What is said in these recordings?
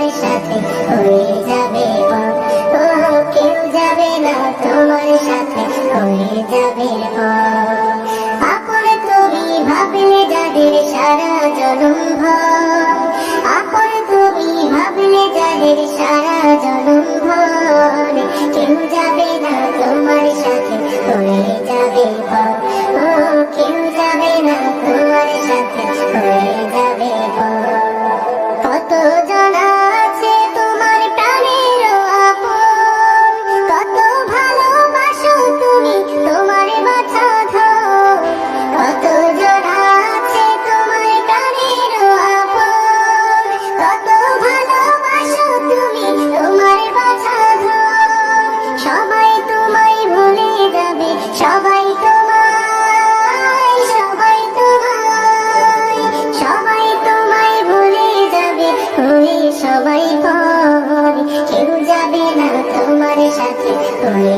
তোমার সাথে হয়ে যাবে ও কেউ যাবে না তোমার সাথে হয়ে যাবে আপন তুমি ভাবলে যাদের সারা জনম আপন তুমি ভাবলে যাদের সারা জনম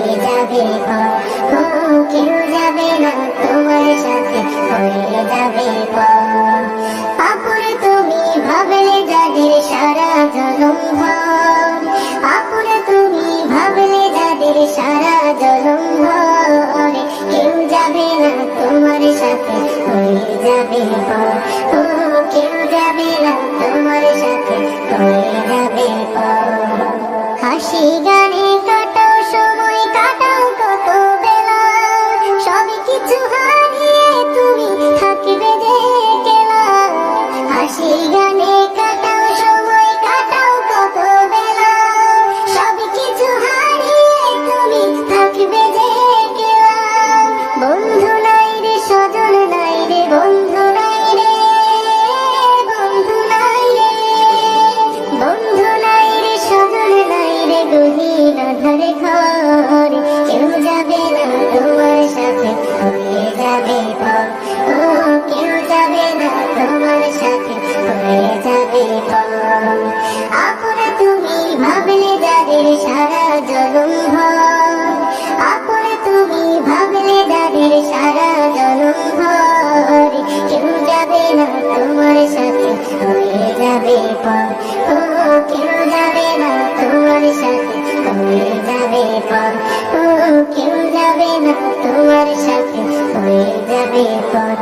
হয়ে যাবে কেউ যাবে না তোমার সাথে হয়ে যাবে পর করে সারা জনম আপন তুমি ভাবলে যাদের সারা জনম ভর কেউ যাবে না তোমার সাথে, হয়ে যাবে পর ও, কেউ যাবে না তোমার সাথে, হয়ে যাবে পর ও, কেউ যাবে না তোমার সাথে, হয়ে যাবে পর